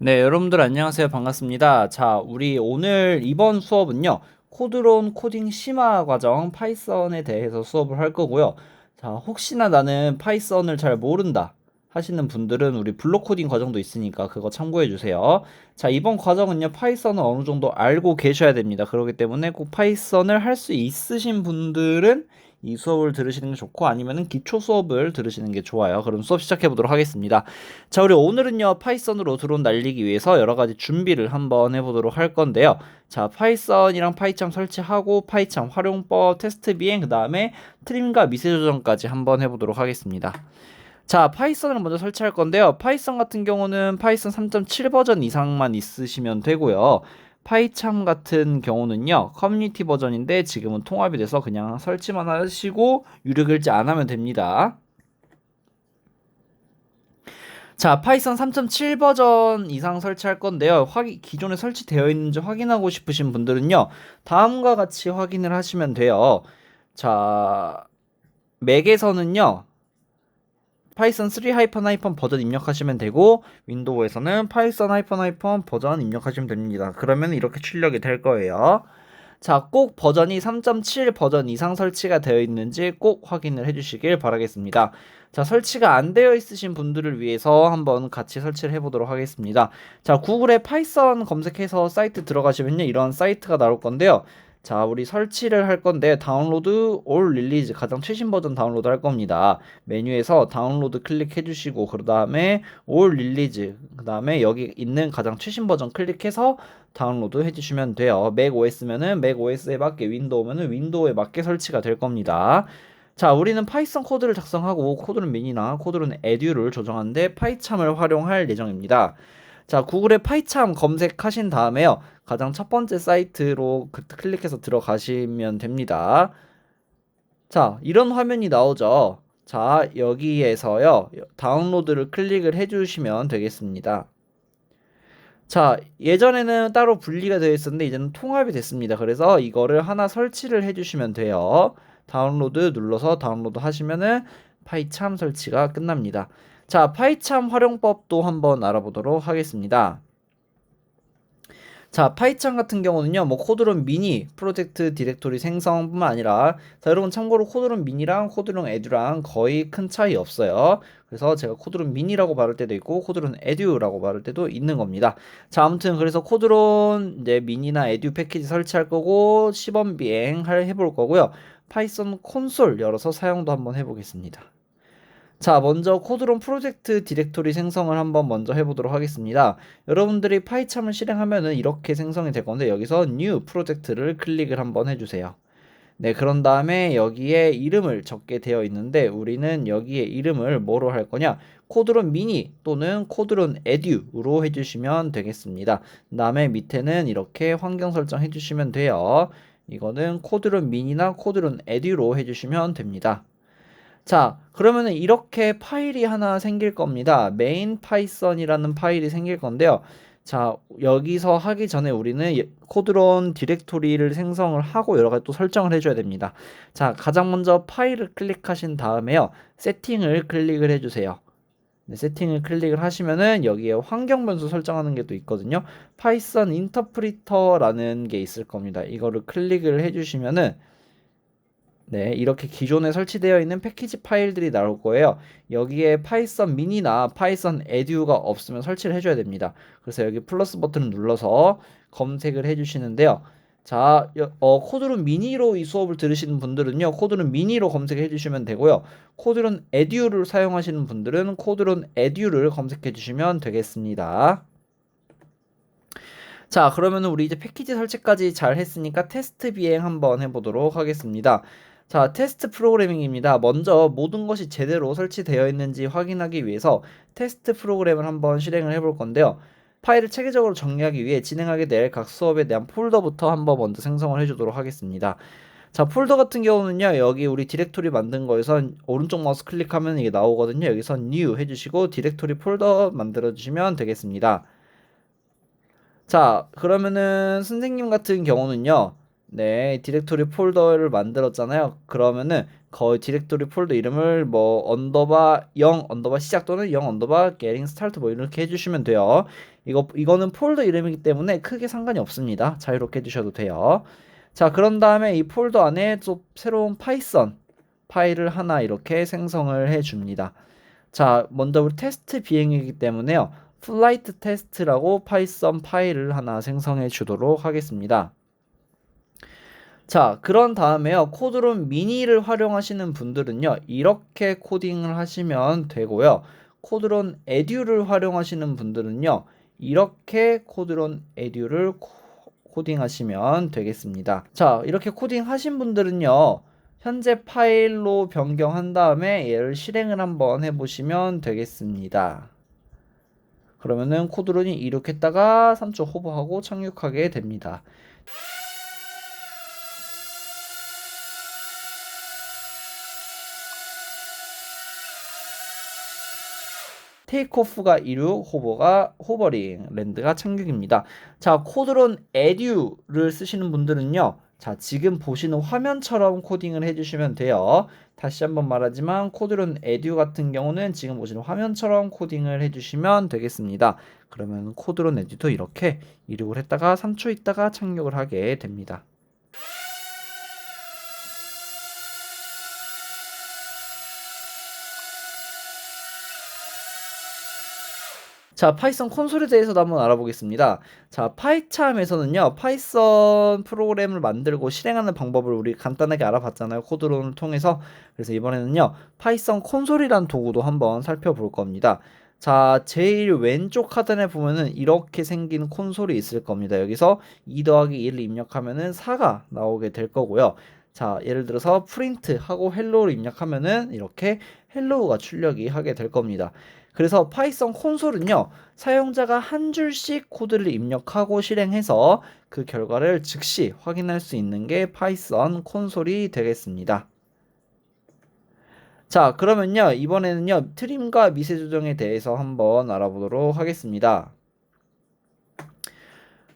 네, 여러분들 안녕하세요. 반갑습니다. 자, 우리 오늘 이번 수업은요. 코드론 코딩 심화 과정 파이썬에 대해서 수업을 할 거고요. 자, 혹시나 나는 파이썬을 잘 모른다 하시는 분들은 우리 블록 코딩 과정도 있으니까 그거 참고해 주세요. 자, 이번 과정은요. 파이썬을 어느 정도 알고 계셔야 됩니다. 그렇기 때문에 꼭 파이썬을 할 수 있으신 분들은 이 수업을 들으시는 게 좋고 아니면은 기초 수업을 들으시는 게 좋아요. 그럼 수업 시작해 보도록 하겠습니다. 자, 우리 오늘은요, 파이썬으로 드론 날리기 위해서 여러 가지 준비를 한번 해 보도록 할 건데요. 자, 파이썬이랑 파이참 설치하고 파이참 활용법 테스트 비행 그 다음에 트림과 미세 조정까지 한번 해 보도록 하겠습니다. 자, 파이썬을 먼저 설치할 건데요. 파이썬 같은 경우는 파이썬 3.7 버전 이상만 있으시면 되고요. 파이참 같은 경우는요 커뮤니티 버전인데 지금은 통합이 돼서 그냥 설치만 하시고 유료 결제 안 하면 됩니다. 자, 파이썬 3.7 버전 이상 설치할 건데요. 확인, 기존에 설치되어 있는지 확인하고 싶으신 분들은요. 다음과 같이 확인을 하시면 돼요. 자, 맥에서는요. 파이썬 3 하이펀 하이펀 버전 입력하시면 되고 윈도우에서는 파이썬 하이펀 하이펀 버전 입력하시면 됩니다. 그러면 이렇게 출력이 될 거예요. 자, 꼭 버전이 3.7 버전 이상 설치가 되어 있는지 꼭 확인을 해주시길 바라겠습니다. 자, 설치가 안 되어 있으신 분들을 위해서 한번 같이 설치를 해보도록 하겠습니다. 자, 구글에 파이썬 검색해서 사이트 들어가시면요. 이런 사이트가 나올 건데요. 자, 우리 설치를 할 건데 다운로드 올 릴리즈 가장 최신 버전 다운로드 할 겁니다. 메뉴에서 다운로드 클릭해 주시고 그 다음에 올 릴리즈 그 다음에 여기 있는 가장 최신 버전 클릭해서 다운로드 해 주시면 돼요. 맥 OS면은 맥 OS에 맞게 윈도우면은 윈도우에 맞게 설치가 될 겁니다. 자, 우리는 파이썬 코드를 작성하고 코드론 미니나 코드론 에듀를 조정하는데 파이참을 활용할 예정입니다. 자, 구글에 파이참 검색하신 다음에요. 가장 첫 번째 사이트로 그 클릭해서 들어가시면 됩니다. 자, 이런 화면이 나오죠. 자, 여기에서요. 다운로드를 클릭을 해 주시면 되겠습니다. 자, 예전에는 따로 분리가 되어 있었는데 이제는 통합이 됐습니다. 그래서 이거를 하나 설치를 해 주시면 돼요. 다운로드 눌러서 다운로드 하시면은 파이참 설치가 끝납니다. 자, 파이참 활용법도 한번 알아보도록 하겠습니다. 자, 파이참 같은 경우는요, 뭐 코드론 미니 프로젝트 디렉토리 생성뿐만 아니라, 자, 여러분 참고로 코드론 미니랑 코드론 에듀랑 거의 큰 차이 없어요. 그래서 제가 코드론 미니라고 말할 때도 있고, 코드론 에듀라고 말할 때도 있는 겁니다. 자, 아무튼 그래서 코드론 이제 미니나 에듀 패키지 설치할 거고, 시범 비행 해볼 거고요. 파이썬 콘솔 열어서 사용도 한번 해보겠습니다. 자, 먼저 코드론 프로젝트 디렉토리 생성을 한번 먼저 해보도록 하겠습니다. 여러분들이 파이참을 실행하면은 이렇게 생성이 될 건데 여기서 new 프로젝트를 클릭을 한번 해주세요. 네, 그런 다음에 여기에 이름을 적게 되어 있는데 우리는 여기에 이름을 뭐로 할 거냐? 코드론 미니 또는 코드론 에듀로 해주시면 되겠습니다. 그 다음에 밑에는 이렇게 환경 설정 해주시면 돼요. 이거는 코드론 미니나 코드론 에듀로 해주시면 됩니다. 자, 그러면은 이렇게 파일이 하나 생길 겁니다. 메인 파이썬이라는 파일이 생길 건데요. 자, 여기서 하기 전에 우리는 코드론 디렉토리를 생성을 하고 여러 가지 또 설정을 해줘야 됩니다. 자, 가장 먼저 파일을 클릭하신 다음에요. 세팅을 클릭을 해주세요. 네, 세팅을 클릭을 하시면은 여기에 환경 변수 설정하는 게 또 있거든요. 파이썬 인터프리터라는 게 있을 겁니다. 이거를 클릭을 해주시면은 네, 이렇게 기존에 설치되어 있는 패키지 파일들이 나올 거예요. 여기에 파이썬 미니나 파이썬 에듀가 없으면 설치를 해줘야 됩니다. 그래서 여기 플러스 버튼을 눌러서 검색을 해주시는데요. 자, 어, 코드론 미니로 이 수업을 들으시는 분들은요, 코드론 미니로 검색해 주시면 되고요. 코드론 에듀를 사용하시는 분들은 코드론 에듀를 검색해 주시면 되겠습니다. 자, 그러면 우리 이제 패키지 설치까지 잘 했으니까 테스트 비행 한번 해보도록 하겠습니다. 자, 테스트 프로그래밍입니다. 먼저 모든 것이 제대로 설치되어 있는지 확인하기 위해서 테스트 프로그램을 한번 실행을 해볼 건데요. 파일을 체계적으로 정리하기 위해 진행하게 될 각 수업에 대한 폴더부터 한번 먼저 생성을 해주도록 하겠습니다. 자, 폴더 같은 경우는요, 여기 우리 디렉토리 만든 거에서 오른쪽 마우스 클릭하면 이게 나오거든요. 여기서 new 해주시고 디렉토리 폴더 만들어주시면 되겠습니다. 자, 그러면은 선생님 같은 경우는요, 네, 디렉토리 폴더를 만들었잖아요. 그러면은 거의 디렉토리 폴더 이름을 뭐 언더바 0 언더바 시작 또는 0 언더바 getting start 뭐 이렇게 해주시면 돼요. 이거 이거는 폴더 이름이기 때문에 크게 상관이 없습니다. 자유롭게 해주셔도 돼요. 자, 그런 다음에 이 폴더 안에 또 새로운 파이썬 파일을 하나 이렇게 생성을 해 줍니다. 자, 먼저 우리 테스트 비행이기 때문에요. 플라이트 테스트라고 파이썬 파일을 하나 생성해 주도록 하겠습니다. 자, 그런 다음에요. 코드론 미니를 활용하시는 분들은요. 이렇게 코딩을 하시면 되고요. 코드론 에듀를 활용하시는 분들은요. 이렇게 코드론 에듀를 코딩하시면 되겠습니다. 자, 이렇게 코딩하신 분들은요. 현재 파일로 변경한 다음에 얘를 실행을 한번 해보시면 되겠습니다. 그러면은 코드론이 이륙했다가 3초 호버하고 착륙하게 됩니다. 테이크오프가 이륙, 호버가 호버링, 랜드가 착륙입니다. 자, 코드론 에듀를 쓰시는 분들은요. 자, 지금 보시는 화면처럼 코딩을 해주시면 돼요. 다시 한번 말하지만 코드론 에듀 같은 경우는 지금 보시는 화면처럼 코딩을 해주시면 되겠습니다. 그러면 코드론 에듀도 이렇게 이륙을 했다가 3초 있다가 착륙을 하게 됩니다. 자, 파이썬 콘솔에 대해서도 한번 알아보겠습니다. 자, 파이참에서는요, 파이썬 프로그램을 만들고 실행하는 방법을 우리 간단하게 알아봤잖아요. 코드론을 통해서. 그래서 이번에는요, 파이썬 콘솔이란 도구도 한번 살펴볼 겁니다. 자, 제일 왼쪽 하단에 보면은 이렇게 생긴 콘솔이 있을 겁니다. 여기서 2 더하기 1을 입력하면은 4가 나오게 될 거고요. 자, 예를 들어서 프린트 하고 헬로우를 입력하면은 이렇게 헬로우가 출력이 하게 될 겁니다. 그래서 파이썬 콘솔은요, 사용자가 한 줄씩 코드를 입력하고 실행해서 그 결과를 즉시 확인할 수 있는 게 파이썬 콘솔이 되겠습니다. 자, 그러면요, 이번에는요, 트림과 미세 조정에 대해서 한번 알아보도록 하겠습니다.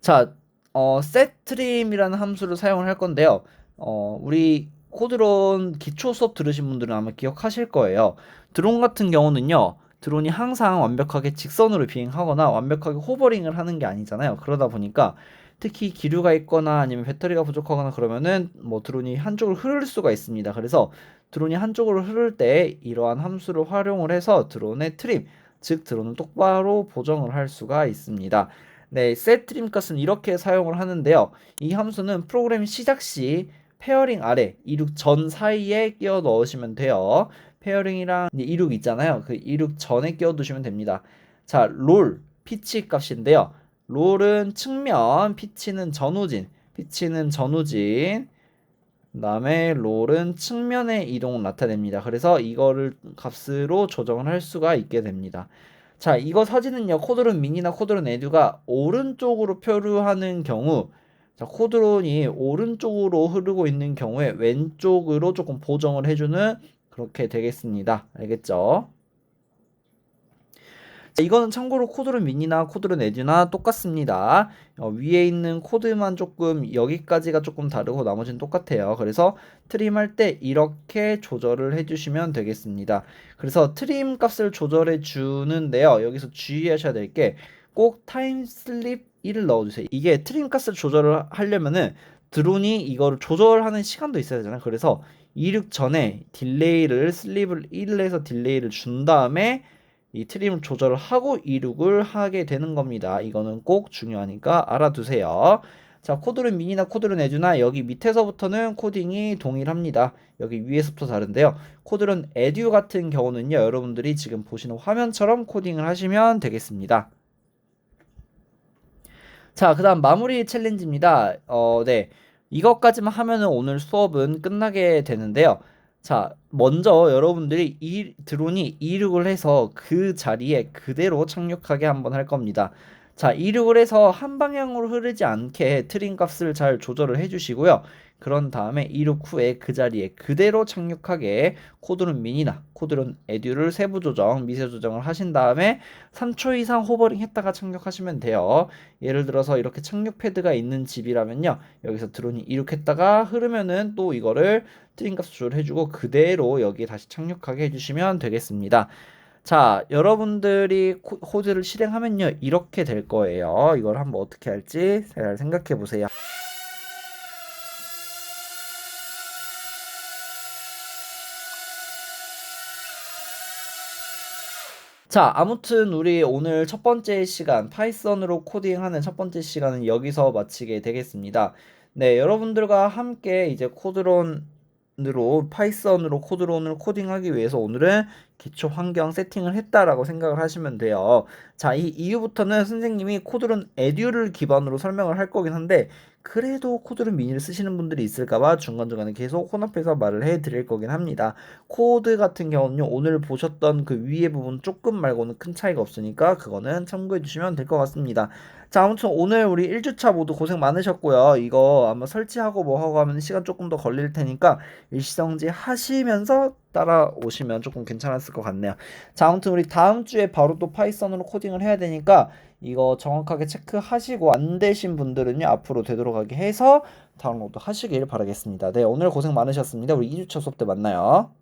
자, 어, setTrim이라는 함수를 사용을 할 건데요. 어, 우리 코드론 기초 수업 들으신 분들은 아마 기억하실 거예요. 드론 같은 경우는요, 드론이 항상 완벽하게 직선으로 비행하거나 완벽하게 호버링을 하는 게 아니잖아요. 그러다 보니까 특히 기류가 있거나 아니면 배터리가 부족하거나 그러면은 뭐 드론이 한쪽으로 흐를 수가 있습니다. 그래서 드론이 한쪽으로 흐를 때 이러한 함수를 활용을 해서 드론의 트림, 즉 드론을 똑바로 보정을 할 수가 있습니다. 네, set 트림 값은 이렇게 사용을 하는데요. 이 함수는 프로그램 시작 시 페어링 아래 이륙 전 사이에 끼워 넣으시면 돼요. 페어링이랑 이륙 있잖아요. 그 이륙 전에 끼워두시면 됩니다. 자, 롤 피치 값인데요. 롤은 측면, 피치는 전후진, 피치는 전후진. 그 다음에 롤은 측면의 이동을 나타냅니다. 그래서 이거를 값으로 조정을 할 수가 있게 됩니다. 자, 이거 사진은요. 코드론 미니나 코드론 에듀가 오른쪽으로 표류하는 경우 자, 코드론이 오른쪽으로 흐르고 있는 경우에 왼쪽으로 조금 보정을 해주는 그렇게 되겠습니다. 알겠죠? 이거는 참고로 코드론 미니나 코드론 에듀나 똑같습니다. 어, 위에 있는 코드만 조금 여기까지가 조금 다르고 나머지는 똑같아요. 그래서 트림할 때 이렇게 조절을 해주시면 되겠습니다. 그래서 트림 값을 조절해 주는데요. 여기서 주의하셔야 될 게 꼭 타임 슬립 1을 넣어주세요. 이게 트림 값을 조절을 하려면은 드론이 이거를 조절하는 시간도 있어야 되잖아요. 그래서 이륙 전에 딜레이를 슬립을 1을 해서 딜레이를 준 다음에 이 트림을 조절을 하고 이륙을 하게 되는 겁니다. 이거는 꼭 중요하니까 알아두세요. 자, 코드론 미니나 코드론 에듀나 여기 밑에서부터는 코딩이 동일합니다. 여기 위에서부터 다른데요. 코드론 에듀 같은 경우는요, 여러분들이 지금 보시는 화면처럼 코딩을 하시면 되겠습니다. 자, 그 다음 마무리 챌린지입니다. 어, 네. 이것까지만 하면은 오늘 수업은 끝나게 되는데요. 자, 먼저 여러분들이 이 드론이 이륙을 해서 그 자리에 그대로 착륙하게 한번 할 겁니다. 자, 이륙을 해서 한 방향으로 흐르지 않게 트림 값을 잘 조절을 해 주시고요. 그런 다음에 이륙 후에 그 자리에 그대로 착륙하게 코드론 미니나 코드론 에듀를 세부 조정, 미세 조정을 하신 다음에 3초 이상 호버링 했다가 착륙하시면 돼요. 예를 들어서 이렇게 착륙 패드가 있는 집이라면요. 여기서 드론이 이륙했다가 흐르면은 또 이거를 트림 값 조절해 주고 그대로 여기에 다시 착륙하게 해 주시면 되겠습니다. 자, 여러분들이 코- 코드를 실행하면요, 이렇게 될 거예요. 이걸 한번 어떻게 할지 잘 생각해 보세요. 자, 아무튼 우리 오늘 첫 번째 시간, 파이썬으로 코딩하는 첫 번째 시간은 여기서 마치게 되겠습니다. 네, 여러분들과 함께 이제 코드론 으로, 파이썬으로 코드론을 코딩하기 위해서 오늘은 기초 환경 세팅을 했다라고 생각을 하시면 돼요. 자, 이 이후부터는 선생님이 코드론 에듀를 기반으로 설명을 할 거긴 한데, 그래도 코드론 미니를 쓰시는 분들이 있을까봐 중간중간에 계속 혼합해서 말을 해 드릴 거긴 합니다. 코드 같은 경우는요, 오늘 보셨던 그 위에 부분 조금 말고는 큰 차이가 없으니까 그거는 참고해 주시면 될 것 같습니다. 자, 아무튼 오늘 우리 1주차 모두 고생 많으셨고요. 이거 아마 설치하고 뭐 하고 하면 시간 조금 더 걸릴 테니까 일시정지 하시면서 따라오시면 조금 괜찮았을 것 같네요. 자, 아무튼 우리 다음 주에 바로 또 파이썬으로 코딩을 해야 되니까 이거 정확하게 체크하시고 안 되신 분들은요, 앞으로 되도록 하게 해서 다운로드 하시길 바라겠습니다. 네, 오늘 고생 많으셨습니다. 우리 2주차 수업 때 만나요.